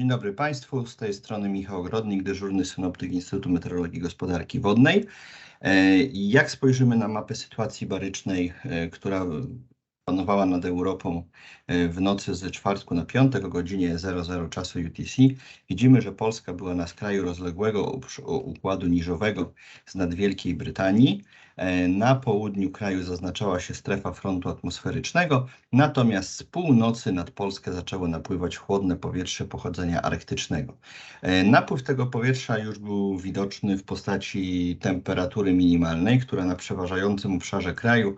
Dzień dobry Państwu, z tej strony Michał Ogrodnik, dyżurny synoptyk Instytutu Meteorologii i Gospodarki Wodnej. E, jak spojrzymy na mapę sytuacji barycznej, e, która panowała nad Europą e, w nocy z czwartku na piątek o godzinie 00 czasu UTC, widzimy, że Polska była na skraju rozległego układu niżowego z nad Wielkiej Brytanii. E, na południu kraju zaznaczała się strefa frontu atmosferycznego, natomiast z północy nad Polskę zaczęło napływać chłodne powietrze pochodzenia arktycznego. E, napływ tego powietrza już był widoczny w postaci temperatury minimalnej, która na przeważającym obszarze kraju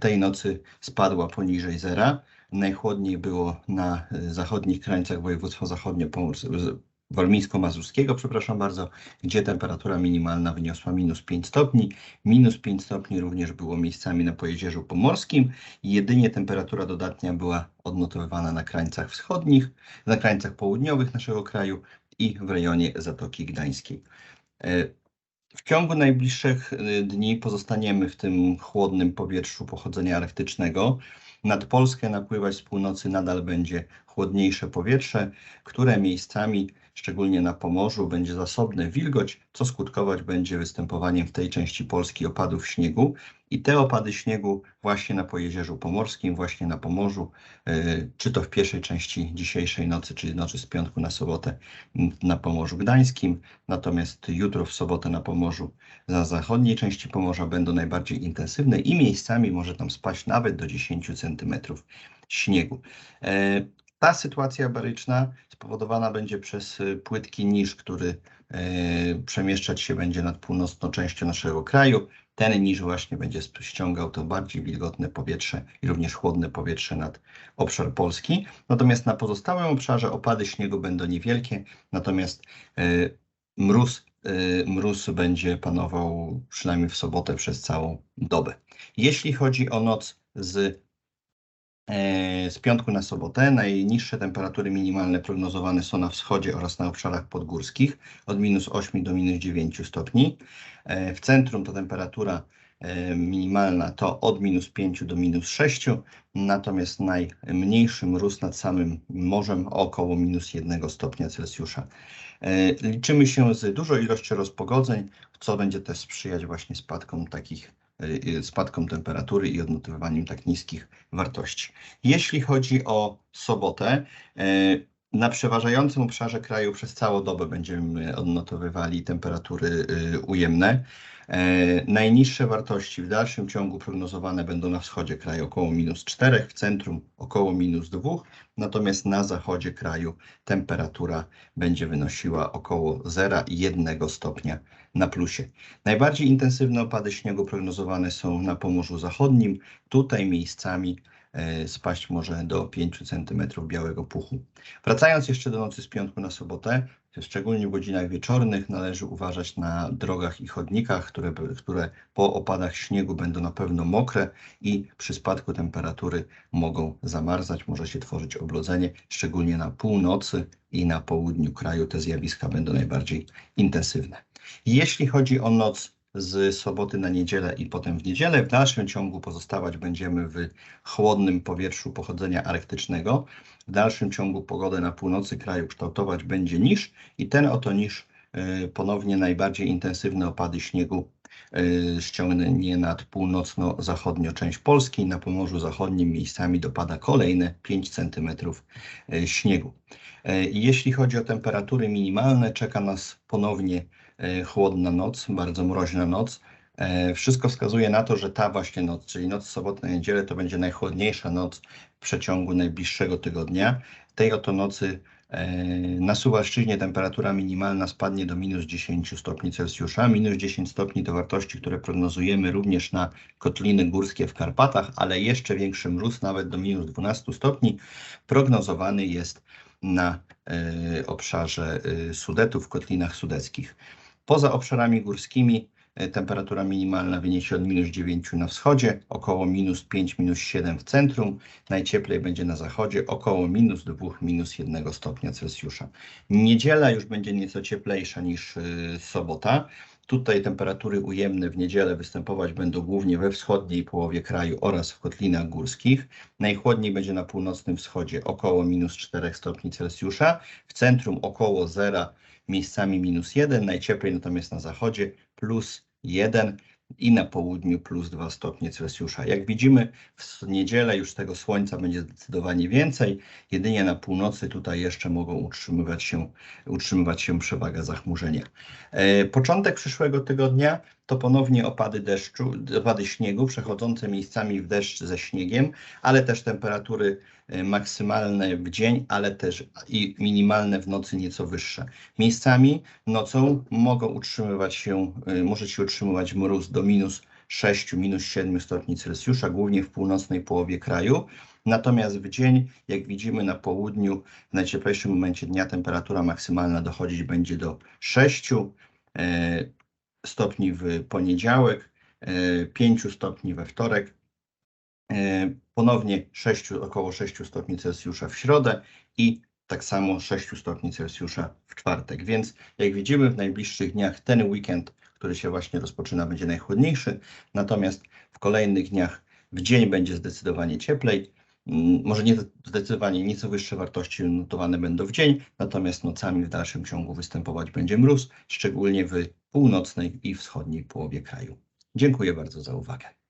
tej nocy spadła poniżej zera. Najchłodniej było na zachodnich krańcach województwa zachodnio-pomorskie warmińsko-mazurskiego, przepraszam bardzo, gdzie temperatura minimalna wyniosła minus 5 stopni. Minus 5 stopni również było miejscami na Pojezierzu Pomorskim. Jedynie temperatura dodatnia była odnotowywana na krańcach wschodnich, na krańcach południowych naszego kraju i w rejonie Zatoki Gdańskiej. W ciągu najbliższych e, dni pozostaniemy w tym chłodnym powietrzu pochodzenia arktycznego. Nad Polskę napływać z północy nadal będzie chłodniejsze powietrze, które miejscami szczególnie na Pomorzu, będzie zasobne wilgoć, co skutkować będzie występowaniem w tej części Polski opadów śniegu. I te opady śniegu właśnie na Pojezierzu Pomorskim, właśnie na Pomorzu, y, czy to w pierwszej części dzisiejszej nocy, czyli nocy z piątku na sobotę na Pomorzu Gdańskim, natomiast jutro w sobotę na Pomorzu, za zachodniej części Pomorza będą najbardziej intensywne i miejscami może tam spaść nawet do 10 cm śniegu. E, ta sytuacja baryczna spowodowana będzie przez y, płytki niż, który y, przemieszczać się będzie nad północną częścią naszego kraju. Ten niż właśnie będzie ściągał to bardziej wilgotne powietrze i również chłodne powietrze nad obszar Polski. Natomiast na pozostałym obszarze opady śniegu będą niewielkie, natomiast y, mróz mróz będzie panował przynajmniej w sobotę przez całą dobę. Jeśli chodzi o noc z E, z piątku na sobotę najniższe temperatury minimalne prognozowane są na wschodzie oraz na obszarach podgórskich od minus 8 do minus 9 stopni. E, w centrum ta temperatura e, minimalna to od minus 5 do minus 6, natomiast najmniejszy mróz nad samym morzem około minus 1 stopnia Celsjusza. Liczymy się z dużą ilością rozpogodzeń, co będzie też sprzyjać właśnie spadkom takich spadkom temperatury i odnotowywaniem tak niskich wartości. Jeśli chodzi o sobotę, y, na przeważającym obszarze kraju przez całą dobę będziemy odnotowywali temperatury y, ujemne. Najniższe wartości w dalszym ciągu prognozowane będą na wschodzie kraju około minus 4, w centrum około minus 2, natomiast na zachodzie kraju temperatura będzie wynosiła około 0,1 stopnia na plusie. Najbardziej intensywne opady śniegu prognozowane są na Pomorzu Zachodnim. Tutaj miejscami e, spaść może do 5 cm białego puchu. Wracając jeszcze do nocy z piątku na sobotę, szczególnie w godzinach wieczornych należy uważać na drogach i chodnikach, które, które po opadach śniegu będą na pewno mokre i przy spadku temperatury mogą zamarzać, może się tworzyć oblodzenie, szczególnie na północy i na południu kraju te zjawiska będą najbardziej intensywne. Jeśli chodzi o noc z soboty na niedzielę i potem w niedzielę, w dalszym ciągu pozostawać będziemy w chłodnym powietrzu pochodzenia arktycznego. W dalszym ciągu pogodę na północy kraju kształtować będzie niż i ten oto niż y, ponownie najbardziej intensywne opady śniegu y, ściągnie nad północno-zachodnią część Polski. Na Pomorzu Zachodnim miejscami dopada kolejne 5 cm y, śniegu. Jeśli chodzi o temperatury minimalne, czeka nas ponownie E, chłodna noc, bardzo mroźna noc. E, wszystko wskazuje na to, że ta właśnie noc, czyli noc soboty na niedzielę, to będzie najchłodniejsza noc w przeciągu najbliższego tygodnia. Tej oto nocy e, na Suwalszczyźnie temperatura minimalna spadnie do minus 10 stopni Celsjusza. Minus 10 stopni to wartości, które prognozujemy również na kotliny górskie w Karpatach, ale jeszcze większy mróz, nawet do minus 12 stopni, prognozowany jest na obszarze Sudetów, w kotlinach sudeckich. Poza obszarami górskimi e, temperatura minimalna wyniesie od minus 9 na wschodzie, około minus 5, minus 7 w centrum. Najcieplej będzie na zachodzie, około minus 2, minus 1 stopnia Celsjusza. Niedziela już będzie nieco cieplejsza niż y, sobota. Tutaj temperatury ujemne w niedzielę występować będą głównie we wschodniej połowie kraju oraz w kotlinach górskich. Najchłodniej będzie na północnym wschodzie około minus 4 stopni Celsjusza, w centrum około 0, miejscami minus 1, najcieplej natomiast na zachodzie plus 1 i na południu plus 2 stopnie Celsjusza. Jak widzimy, w niedzielę już tego słońca będzie zdecydowanie więcej. Jedynie na północy tutaj jeszcze mogą utrzymywać się, utrzymywać się przewaga zachmurzenia. E, Początek przyszłego tygodnia to ponownie opady deszczu, opady śniegu przechodzące miejscami w deszcz ze śniegiem, ale też temperatury maksymalne w dzień, ale też i minimalne w nocy nieco wyższe. Miejscami nocą mogą utrzymywać się, e, może się utrzymywać mróz do minus 6, minus 7 stopni Celsjusza, głównie w północnej połowie kraju. Natomiast w dzień, jak widzimy na południu, w najcieplejszym momencie dnia temperatura maksymalna dochodzić będzie do 6 e, stopni w poniedziałek, e, 5 stopni we wtorek, ponownie 6, około 6 stopni Celsjusza w środę i tak samo 6 stopni Celsjusza w czwartek. Więc jak widzimy w najbliższych dniach ten weekend, który się właśnie rozpoczyna, będzie najchłodniejszy, natomiast w kolejnych dniach w dzień będzie zdecydowanie cieplej. Mm, Może nie zdecydowanie nieco wyższe wartości notowane będą w dzień, natomiast nocami w dalszym ciągu występować będzie mróz, szczególnie w północnej i wschodniej połowie kraju. Dziękuję bardzo za uwagę.